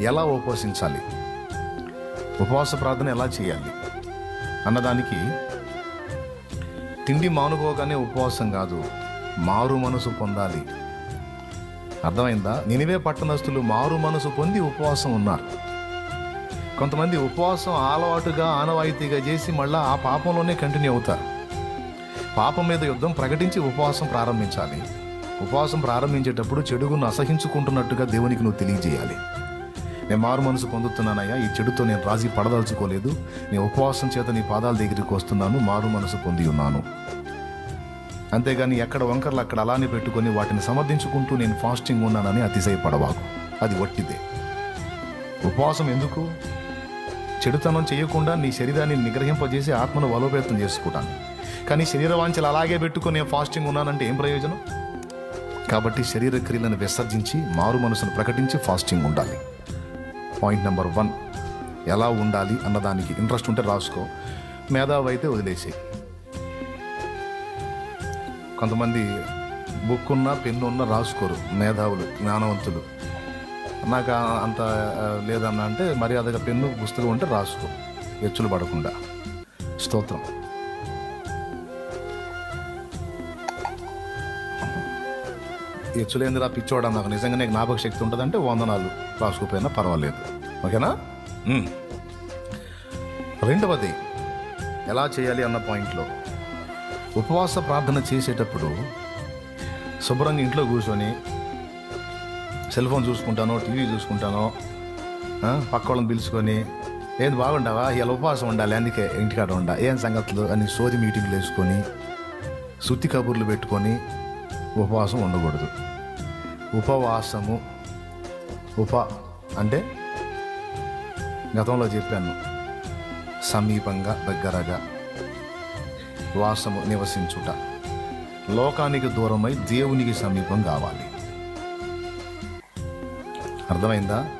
ఎలా ఉపవసించాలి? ఉపవాస ప్రార్థన ఎలా చేయాలి? అన్నదానికి తిండి మానుకోగానే ఉపవాసం కాదు మారు మనసు పొందాలి. అర్థమైందా? నినివే పట్టణస్తులు మారు మనసు పొంది ఉపవాసం ఉన్నారు. కొంతమంది ఉపవాసం అలవాటుగా ఆనవాయితీగా చేసి మళ్ళీ ఆ పాపంలోనే కంటిన్యూ అవుతారు. పాపం మీద యుద్ధం ప్రకటించి ఉపవాసం ప్రారంభించాలి. ఉపవాసం ప్రారంభించేటప్పుడు చెడుగును అసహించుకుంటున్నట్టుగా దేవునికి నువ్వు తెలియజేయాలి. నేను మారు మనసు పొందుతున్నానయ్యా. ఈ చెడుతో నేను రాజీ పడదలుచుకోలేదు. నేను ఉపవాసం చేత నీ పాదాల దగ్గరికి వస్తున్నాను. మారు మనసు పొంది ఉన్నాను. అంతేగాని ఎక్కడ వంకర్లు అక్కడ అలానే పెట్టుకొని వాటిని సమర్థించుకుంటూ నేను ఫాస్టింగ్ ఉన్నానని అతిశయపడవాకు. అది వట్టిదే ఉపవాసం ఎందుకు? చెడుతనం చేయకుండా నీ శరీరాన్ని నిగ్రహింపజేసి ఆత్మను బలోపేతం చేసుకుంటాను. కానీ శరీర వాంఛలు అలాగే పెట్టుకొని నేను ఫాస్టింగ్ ఉన్నానంటే ఏం ప్రయోజనం? కాబట్టి శరీర క్రియలను విసర్జించి మారు మనసును ప్రకటించి ఫాస్టింగ్ ఉండాలి. Point number one. ఎలా ఉండాలి అన్నదానికి ఇంట్రెస్ట్ ఉంటే రాసుకో. మేధావి అయితే వదిలేసే కొంతమంది బుక్ ఉన్న పెన్ను ఉన్న రాసుకోరు మేధావులు జ్ఞానవంతులు. నాకు అంత లేదన్నా అంటే మర్యాదగా పెన్ను పుస్తకం ఉంటే రాసుకో. ఎచ్చులు పడకుండా. స్తోత్రం. ఎచ్చులేందిరా పిచ్చోడా నాకు నిజంగానే జ్ఞాపక శక్తి ఉంటుందంటే వందనాలు. రాసుకోపోయినా పర్వాలేదు. ఓకేనా. రెండవది ఎలా చేయాలి అన్న పాయింట్లో. ఉపవాస ప్రార్థన చేసేటప్పుడు శుభ్రంగా ఇంట్లో కూర్చొని సెల్ ఫోన్ చూసుకుంటానో టీవీ చూసుకుంటానో పక్క వాళ్ళని పిలుచుకొని ఏది బాగుండవా ఇలా ఉపవాసం ఉండాలి అందుకే ఇంటికాడ ఉండ. ఏం సంగతులు? అని సోది మీటింగ్లు వేసుకొని సుత్తి కబుర్లు పెట్టుకొని ఉపవాసం ఉండకూడదు. ఉపవాసము ఉప అంటే గతంలో చెప్పాను సమీపంగా దగ్గరగా వాసము నివసించుట. లోకానికి దూరమై దేవునికి సమీపం కావాలి. అర్థమైందా?